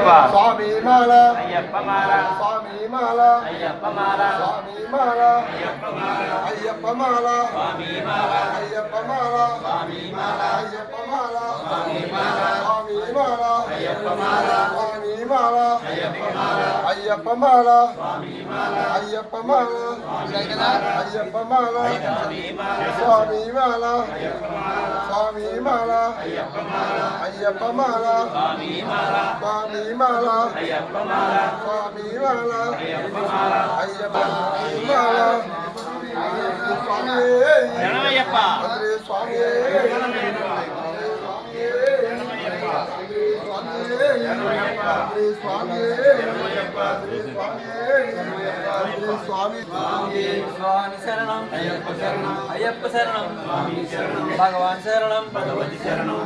స్వామి మాల. అయ్యప్ప మాల. స్వామి మాల. అయ్యప్ప మాల. స్వామి మాల. అయ్యప్ప మాల. అయ్యప్ప మాల. స్వామి మాల. అయ్యప్ప మాల. స్వామి మాల. స్వామి మాల. అయ్యప్ప మాల. స్వామి మాల. అయ్యప్ప మాల అయ్యప్ప మాల స్వామి మాల అయ్యప్ప మాల అయ్యప్ప మాల స్వామి మాల స్వామి మాల అయ్యప్ప మాల స్వామి మాల స్వామి మాల అయ్యప్ప మాల స్వామి మాల అయ్యప్ప మాల స్వామి శరణమయ్యప్ప అదే స్వామి స్వామి స్వామి స్వామి స్వామి శరణం అయ్యప్ప శరణం అయ్యప్ప శరణం స్వామి శరణం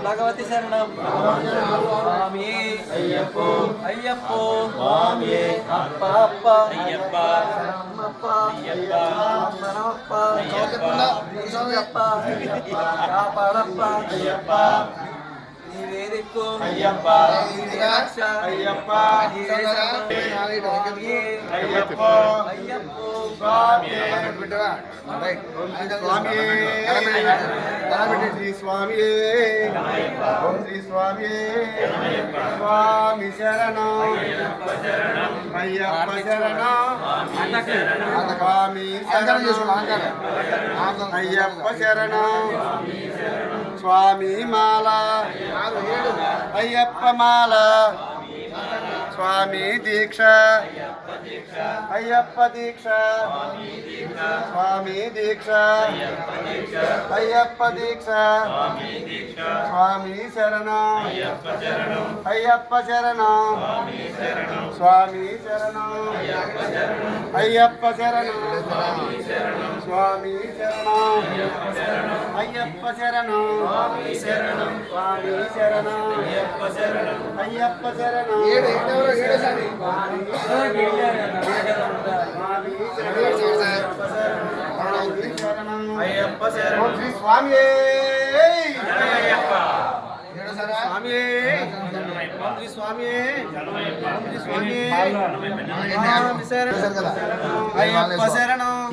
దిక్కు అయ్యప్ప. అయ్యప్ప అయ్యప్ప. స్వామి. స్వామి. శ్రీ స్వామి. స్వామి శరణం. అయ్యప్ప శరణం. స్వామి శరణం. అయ్యప్ప శరణం. స్వామి మాల అయ్యప్ప మాల. స్వామి దీక్ష. అయ్యప్ప దీక్ష. స్వామి దీక్ష. అయ్యప్ప దీక్ష. స్వామి శరణం. అయ్యప్ప శరణం. స్వామి శరణం. అయ్యప్ప శరణం. స్వామి శరణం. అయ్యప్ప శరణం. స్వామి శరణం. అయ్యప్ప శరణం. అయ్యప్ప శరణం. శ్రీ స్వామి. స్వామి. శ్రీ స్వామి. స్వామి. అయ్యప్ప శరణం.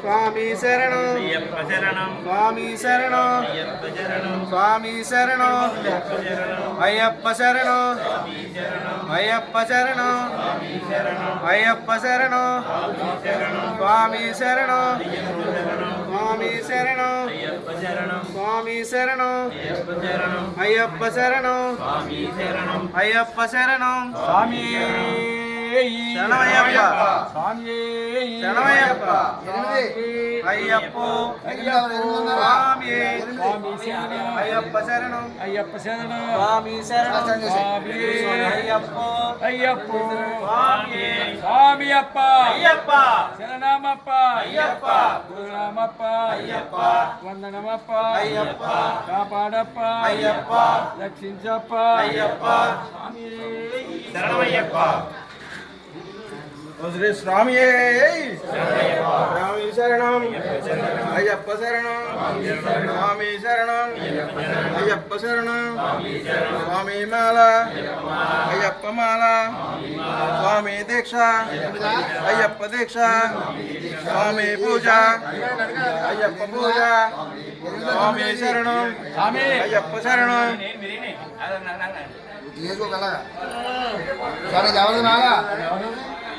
స్వామి శరణం అయ్యప్ప శరణం స్వామి శరణం అయ్యప్ప శరణం స్వామి శరణం అయ్యప్ప శరణం అయ్యప్ప శరణం అయ్యప్ప శరణం స్వామి శరణం స్వామి శరణం అయ్యప్ప శరణం స్వామి శరణం అయ్యప్ప శరణం అయ్యప్ప శరణం స్వామి శరణం అయ్యప్ప శరణం స్వామి శరణమయ్యప్ప స్వామి శరణమయ్యప్ప అయ్యప్ప స్వామి అయ్యప్ప శరణం అయ్యప్ప శరణం స్వామి శరణం స్వామి అయ్యప్ప అయ్యప్ప స్వామి స్వామి అప్ప అయ్యప్ప శరణమప్ప అయ్యప్ప గురునామప్ప అయ్యప్ప వందనమప్ప అయ్యప్ప కాపాడప్ప అయ్యప్ప రక్షించప్ప అయ్యప్ప శరణమయ్యప్ప ఓ శ్రీ స్వామి స్వామి శరణం. అయ్యప్ప శరణం. స్వామి శరణం. అయ్యప్ప శరణం. స్వామి మాల. అయ్యప్ప మాల. స్వామి దీక్ష. అయ్యప్ప దీక్ష. స్వామి పూజ. అయ్యప్ప పూజ. స్వామి శరణం. అయ్యప్ప శరణం. తీసుకోగలరా సరే ఎవరు నాలా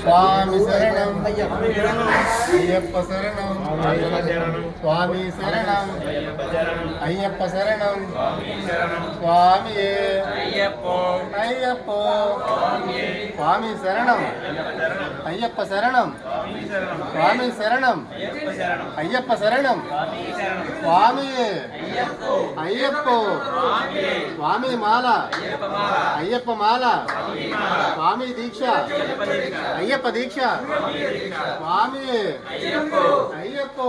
స్వామి శరణం. అయ్యప్ప శరణం. స్వామి శరణం. అయ్యప్ప శరణం. స్వామి అయ్యప్ప స్వామి శరణం. అయ్యప్ప శరణం. స్వామి శరణం. అయ్యప్ప శరణం. స్వామి. అయ్యప్ప. స్వామి మాల. అయ్యప్ప మాల. స్వామి దీక్ష. అయ్యప్ప దీక్ష. స్వామి. అయ్యప్ప.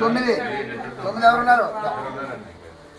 తొమ్మిది. తొమ్మిది ఎవరున్నారు?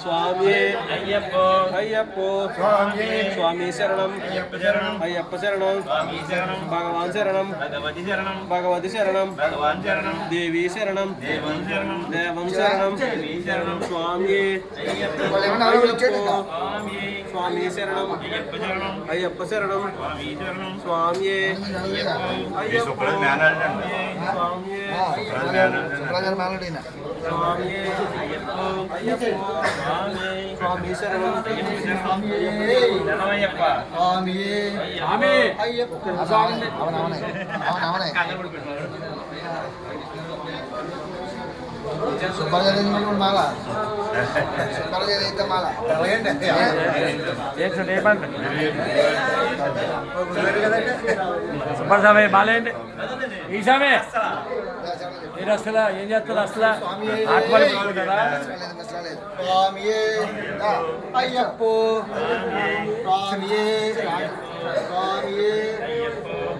స్వామి అయ్యప్ప. అయ్యప్ప స్వామి స్వామి శరణం. అయ్యప్ప శరణం. అయ్యప్ప శరణం శరణం భగవాన్ శరణం. భగవతి శరణం. భగవతి శరణం భగవాన్ శరణం దేవి శరణం. దేవం శరణం. దేవం శరణం శరణం స్వామి స్వామి శరణం. అయ్యప్ప శరణం స్వామి శరణం. స్వామి అయ్యప్ప. స్వామి ఆ, శుక్రాచార్య మేనడు ఈయన. స్వామి అయ్యప్ప అయ్యప్ప స్వామి స్వామి శరణం స్వామి స్వామి అవును అవునే అవును అవునే సుబ్బారావు గారు మాల సుబ్బారావు గారు అయితే మాల సూపర్ సామే బాలేండి ఈ సామే మీరు అసలు ఏం చేస్తారు అసలు ఆత్మలు పెట్టుకుంటారా స్వామియే అయ్యప్ప.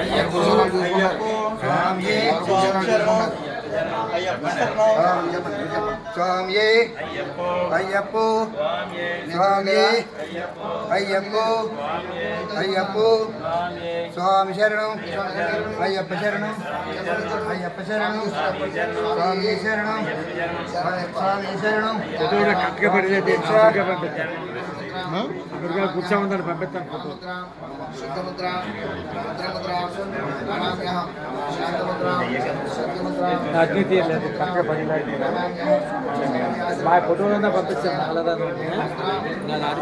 అయ్యప్ప స్వామి అయ్యప్ప స్వామి అయ్యప్ప అయ్యప్ప స్వామి శరణం అయ్యప్ప శరణం అయ్యప్ప శరణం స్వామి శరణం స్వామి శరణం కరెక్ట్గా పెడితే అక్కడికి కూర్చోమందని పంపిస్తాను ఫోటో శుద్ధముద్ర ముద్రముద్ర అగ్ని తీయలేదు కరెక్ట్గా పది మా ఫోటోలంతా పంపిస్తాను అలాదా నేను అది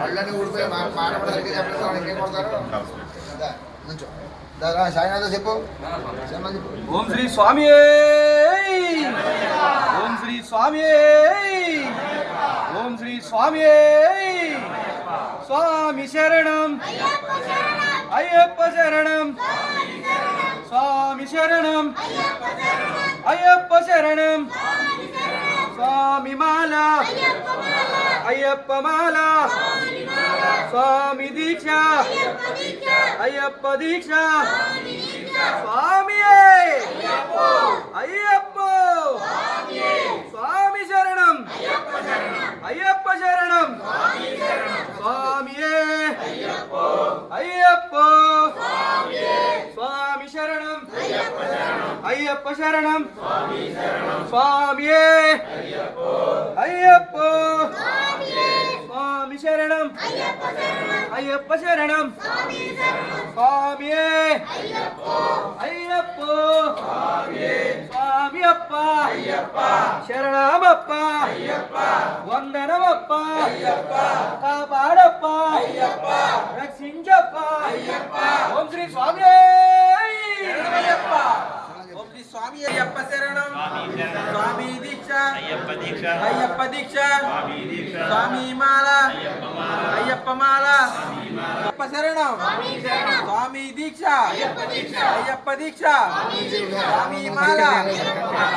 పళ్ళని ఊడిపోయి మానపడడానికి చెప్పలేదు ఇంకేం కొడతారు నుంచో సాయినాథ చెప్పు ఓం శ్రీ స్వామి ఓం శ్రీ స్వామి ఓం శ్రీ స్వామి స్వామి శరణం! అయ్యప్ప శరణం. స్వామి శరణం. అయ్యప్ప శరణం. స్వామి మాల. అయ్యప్ప మాల. స్వామి దీక్ష. అయ్యప్ప దీక్ష స్వామి అయ్యప్ప స్వామి శరణం అయ్యప్ప శరణం స్వామి అయ్యప్ప స్వామి శరణం అయ్యప్ప శరణం స్వామి అయ్యప్ప స్వామి శరణం అయ్యప్ప శరణం స్వామి అయ్యప్ప స్వామి స్వామి అప్ప శరణమప్ప వందనమప్ప కాపాడప్ప రక్షించప్ప ఓం శ్రీ స్వామి అయ్యప్ప శరణం. స్వామి దీక్ష. అయ్యప్ప దీక్ష. అయ్యప్ప దీక్ష. స్వామి దీక్ష. స్వామి మాల. అయ్యప్ప మాల. అయ్యప్ప శరణం. స్వామి దీక్ష. అయ్యప్ప దీక్ష. స్వామి మాల.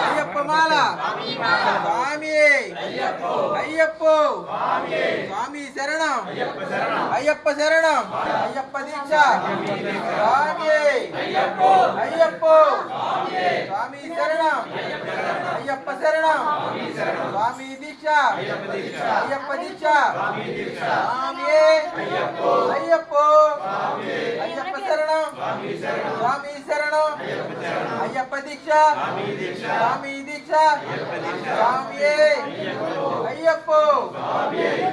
అయ్యప్ప మాల. స్వామి అయ్యప్ప. స్వామి. శరణం. అయ్యప్ప శరణం. అయ్యప్ప దీక్ష. స్వామి అయ్యప్ప. స్వామి. శరణం. అయ్యప్ప శరణం. స్వామి దీక్ష. అయ్యప్ప దీక్ష. స్వామి అయ్యప్ప. అయ్యప్ప. శరణం. స్వామి శరణం. అయ్యప్ప దీక్ష. స్వామి దీక్ష స్వామి అయ్యప్ప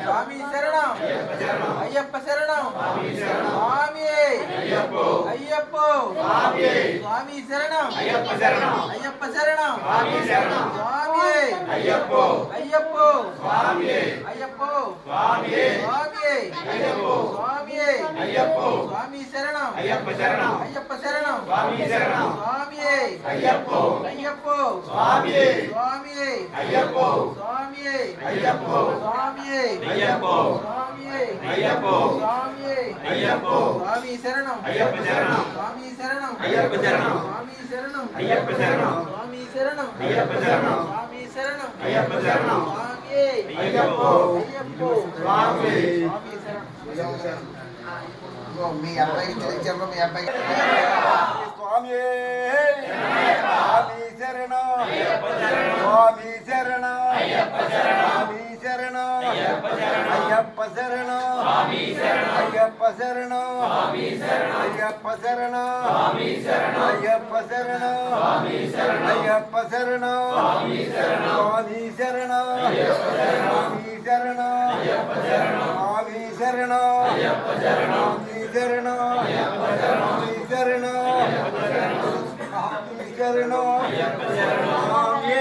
స్వామి శరణం అయ్యప్ప శరణం స్వామి అయ్యప్ప స్వామి శరణం అయ్యప్ప శరణం అయ్యప్ప శరణం స్వామి అయ్యప్ప అయ్యప్ప స్వామి అయ్యప్ప స్వామి స్వామి అయ్యప్ప స్వామి శరణం అయ్యప్ప శరణం అయ్యప్ప శరణం స్వామి శరణం స్వామి అయ్యప్ప. అయ్యప్ప. స్వామి. స్వామి. అయ్యప్ప. స్వామి. అయ్యప్ప. స్వామి. అయ్యప్ప. స్వామి. అయ్యప్ప. స్వామి. అయ్యప్ప. స్వామి శరణం. అయ్యప్ప శరణం. స్వామి శరణం. అయ్యప్ప శరణం. స్వామి శరణం. అయ్యప్ప శరణం. స్వామి శరణం. అయ్యప్ప శరణం. స్వామి శరణం. అయ్యప్ప శరణం. స్వామి. అయ్యప్ప. అయ్యప్ప. స్వామి. స్వామి శరణం. మీ అబ్బాయికి తెలియచారు మీ అబ్బాయికి. స్వామి. స్వామి శరణ స్వామి శరణ స్వామి శరణ అయ్యప్ప శరణ అయ్యప్ప శరణ అయ్యప్ప శరణ అయ్యప్ప శరణ అయ్యప్ప శరణ స్వామి శరణ స్వామి శరణ స్వామి శరణ స్వామి శరణ స్వామి శరణ స్వామి శరణ స్వామి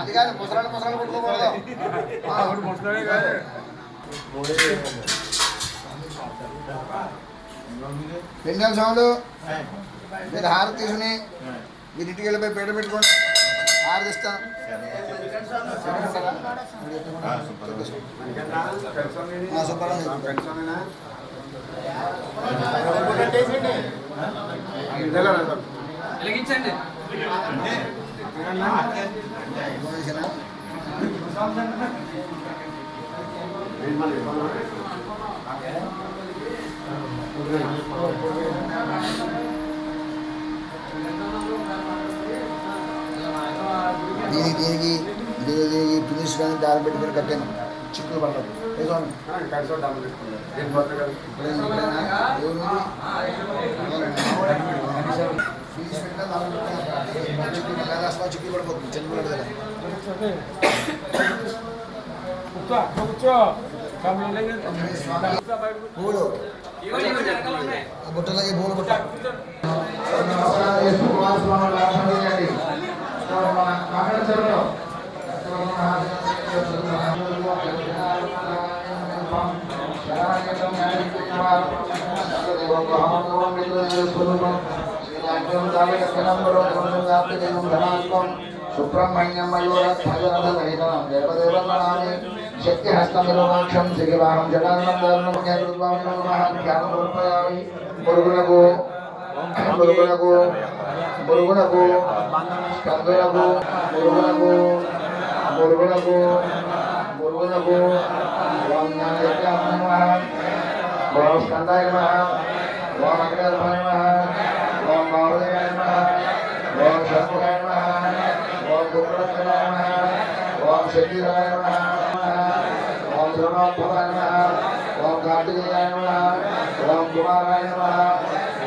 అది కాదు ముసలాడు ముసలాడు కొట్టుకోకూడదు స్వాములు మీరు హారతి తీసుకుని మీరు ఇంటికి వెళ్ళిపోయి పేట పెట్టుకోండి. హారతి సుబ్బారావు వెలిగించండి. దీనికి దీనికి దీనికి దీనికి ఫినిష్ కానీ దారి పెట్టుకుని కట్టాను చిక్కులు పడలేదు ఏ స్వామి ఇక్కడేనా? ఇక్కడేనా? ఎవరు ఫినిష్ పెట్టినా దారి పెట్టినా చిక్కులు పడలేదు అసలు చిక్కులు పడిపోతుంది చిన్న పడదు కదా పూలు ఆ బుట్టలకి పూలు నమః ధ్యానం సమర్పయామి ఓం స్కందాయ నమః ఓం నమః శరీరాయ ఓం ధర్మోత్పవాయ ఓం కార్తికేయాయ ఓం కుమారాయ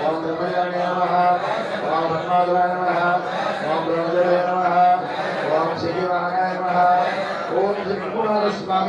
ఓం బ్రహ్మయాయ ఓం పద్మాధురాయ ఓం బ్రహ్మజయ ఓం శరీరాయ ఓం శ్రీ కుమారస్వామి